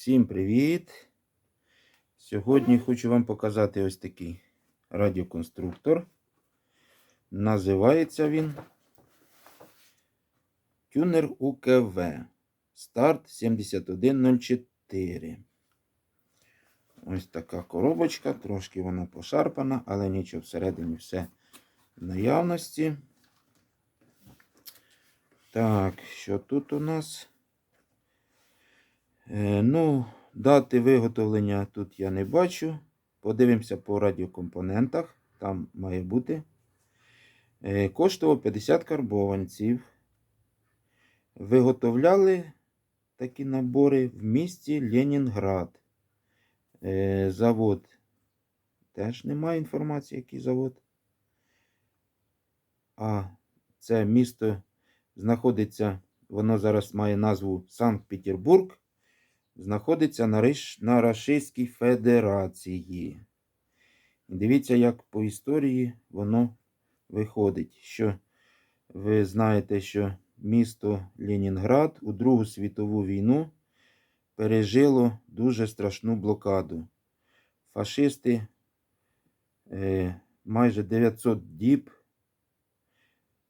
Всім привіт! Сьогодні хочу вам показати ось такий радіоконструктор. Називається він Тюнер УКВ Старт 7104. Ось така коробочка, трошки вона пошарпана, але нічого всередині все в наявності. Так, що тут у нас? Е, ну, дати виготовлення тут я не бачу. Подивимося по радіокомпонентах. Там має бути. Е, коштував 50 карбованців. Виготовляли такі набори в місті Ленінград. Е, завод. Теж немає інформації, який завод. А це місто знаходиться, воно зараз має назву Санкт-Петербург знаходиться на, на Рашистській Федерації. Дивіться, як по історії воно виходить. Що ви знаєте, що місто Ленінград у Другу світову війну пережило дуже страшну блокаду. Фашисти е, майже 900 діб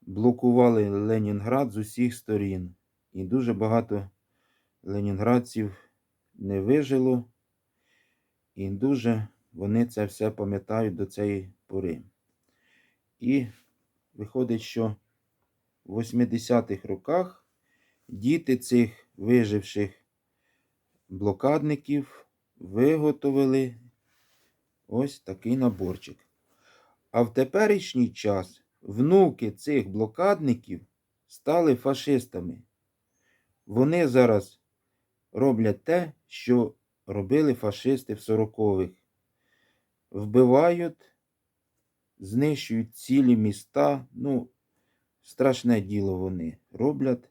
блокували Ленінград з усіх сторін. І дуже багато ленінградців не вижило, і дуже вони це все пам'ятають до цієї пори. І виходить, що в 80-х роках діти цих виживших блокадників виготовили ось такий наборчик. А в теперішній час внуки цих блокадників стали фашистами. Вони зараз роблять те, що робили фашисти в 40-х. Вбивають, знищують цілі міста. Ну, страшне діло вони роблять.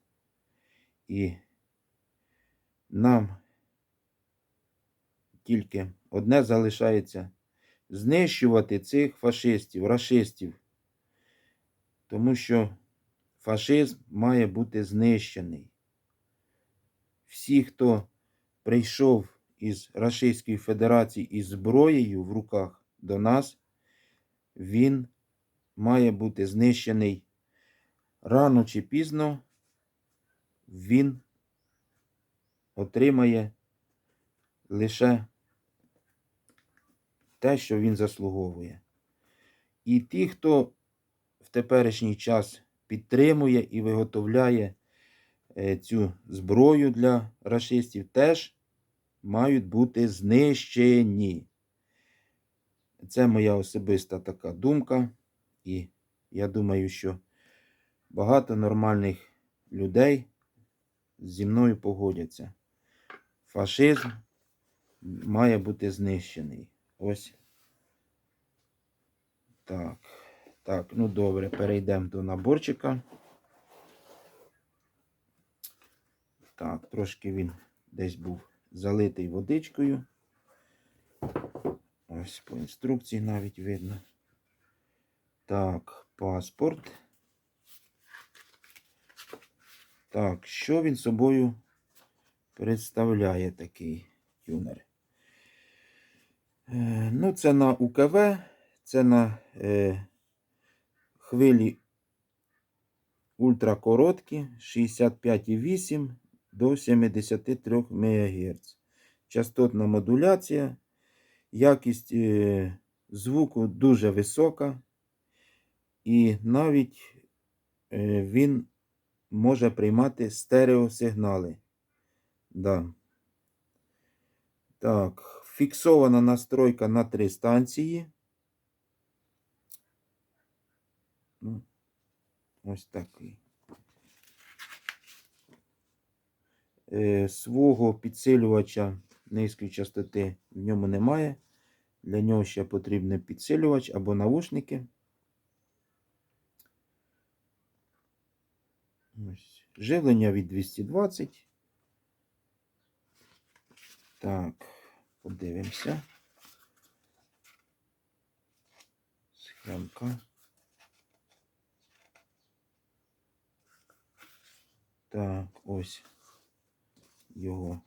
І нам тільки одне залишається знищувати цих фашистів, рашистів. Тому що фашизм має бути знищений всі, хто прийшов із Російської Федерації із зброєю в руках до нас, він має бути знищений рано чи пізно, він отримає лише те, що він заслуговує. І ті, хто в теперішній час підтримує і виготовляє цю зброю для расистів теж мають бути знищені. Це моя особиста така думка. І я думаю, що багато нормальних людей зі мною погодяться. Фашизм має бути знищений. Ось. Так. Так, ну добре, перейдемо до наборчика. Так, трошки він десь був залитий водичкою. Ось по інструкції навіть видно. Так, паспорт. Так, що він собою представляє такий тюнер? Е, ну, це на УКВ, це на е, хвилі ультракороткі 65,8 до 73 МГц. Частотна модуляція, якість е, звуку дуже висока, і навіть е, він може приймати стереосигнали. Да. Так, фіксована настройка на три станції. Ну, Ось такий. Свого підсилювача низької частоти в ньому немає. Для нього ще потрібен підсилювач або навушники. Ось. Живлення від 220. Так, подивимося. Схемка. Так, ось його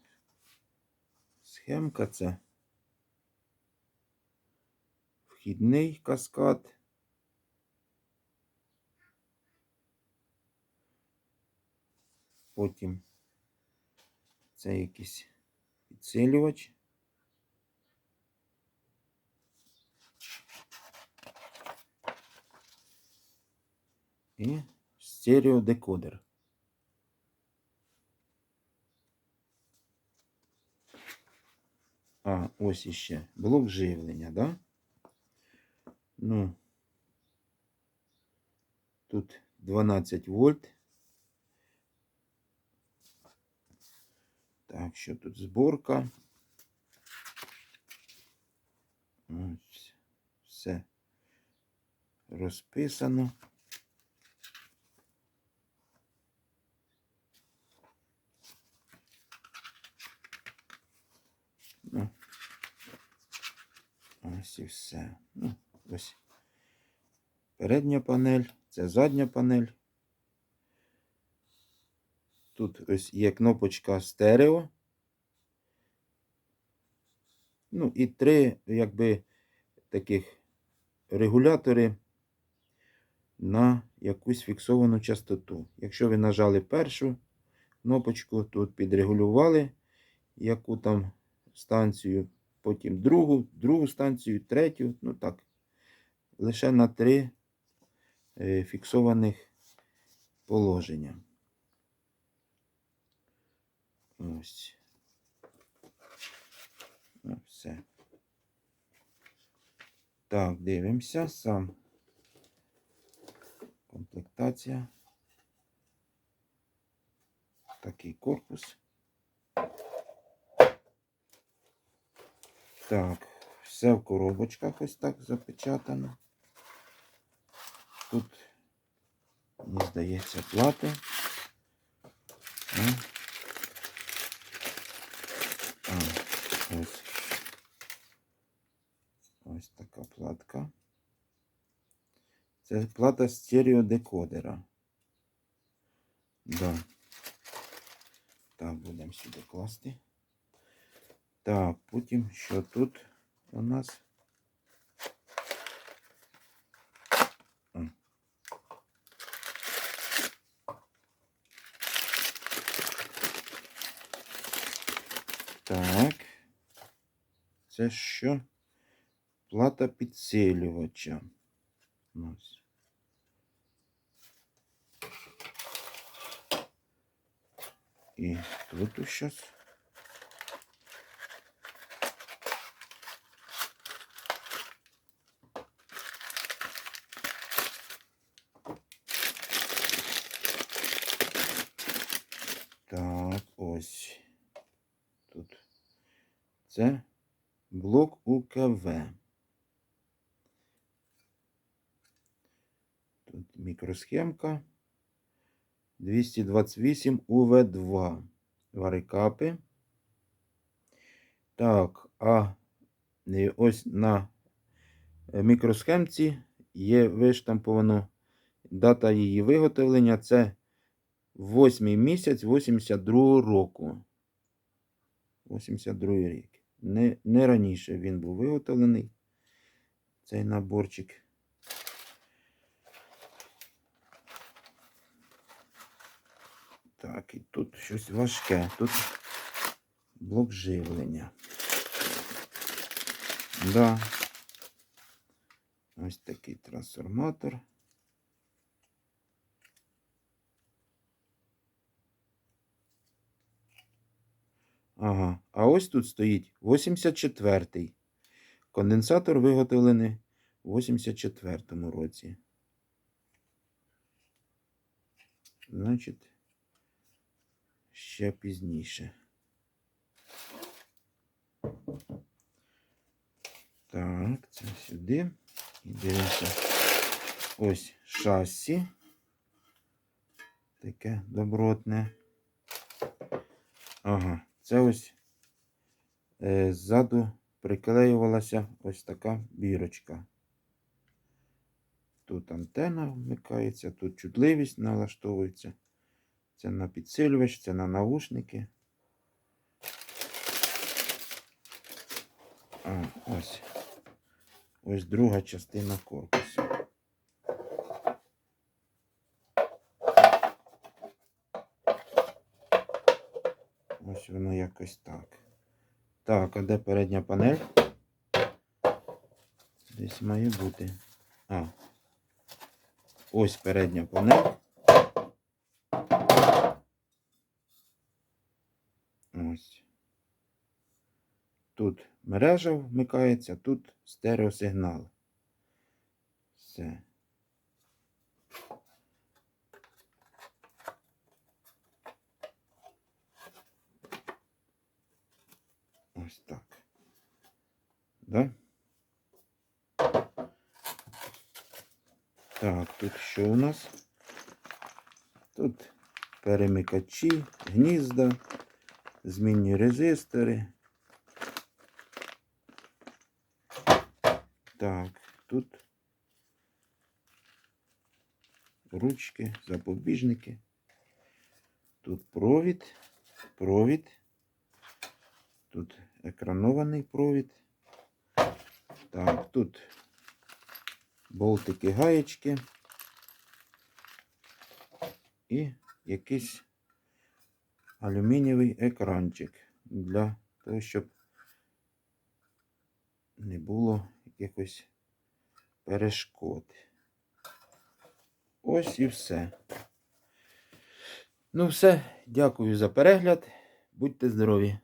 Мікросхемка це вхідний каскад. Потім це якийсь підсилювач. І стереодекодер. А, ось іще. Блок живлення, да? Ну, тут 12 вольт. Так, що тут зборка? Ось, все розписано. Ну, і все. Ну, ось. Передня панель, це задня панель. Тут ось є кнопочка стерео. Ну і три, якби, таких регулятори на якусь фіксовану частоту. Якщо ви нажали першу кнопочку, тут підрегулювали яку там станцію, потім другу, другу станцію, третю, ну так, лише на три е, фіксованих положення. Ось. Ну, все. Так, дивимося сам. Комплектація. Такий корпус. Так, все в коробочках ось так запечатано. Тут, мені здається, плати. Ну. А, ось. Ось така платка. Це плата стереодекодера. Да. Так, будемо сюди класти. Так, потім що тут у нас? Так. Це що? Плата підсилювача. Ось. І тут щось. Так, ось. Тут. Це блок УКВ. Тут мікросхемка. 228 УВ2. Варикапи. Так, а ось на е, мікросхемці є виштамповано дата її виготовлення. Це 8 місяць 82 року. 82 рік. Не, не раніше він був виготовлений. Цей наборчик. Так, і тут щось важке. Тут блок живлення. Да. Ось такий трансформатор. Ага, а ось тут стоїть 84-й. Конденсатор виготовлений в 84-му році. Значить, ще пізніше. Так, це сюди. І дивимося. Ось шасі. Таке добротне. Ага, це ось е, ззаду приклеювалася ось така бірочка. Тут антенна вмикається, тут чутливість налаштовується. Це на підсилювач, це на наушники. А, ось. Ось друга частина корпусу. Ось воно якось так. Так, а де передня панель? Десь має бути. А. Ось передня панель. Ось. Тут мережа вмикається, тут стереосигнал. Все. Ось так. Да? Так, тут що у нас? Тут перемикачі, гнізда, змінні резистори. Так, тут ручки, запобіжники. Тут провід, провід. Тут екранований провід. Так, тут болтики, гаєчки. І якийсь алюмінієвий екранчик для того, щоб не було якихось перешкод. Ось і все. Ну, все. Дякую за перегляд. Будьте здорові!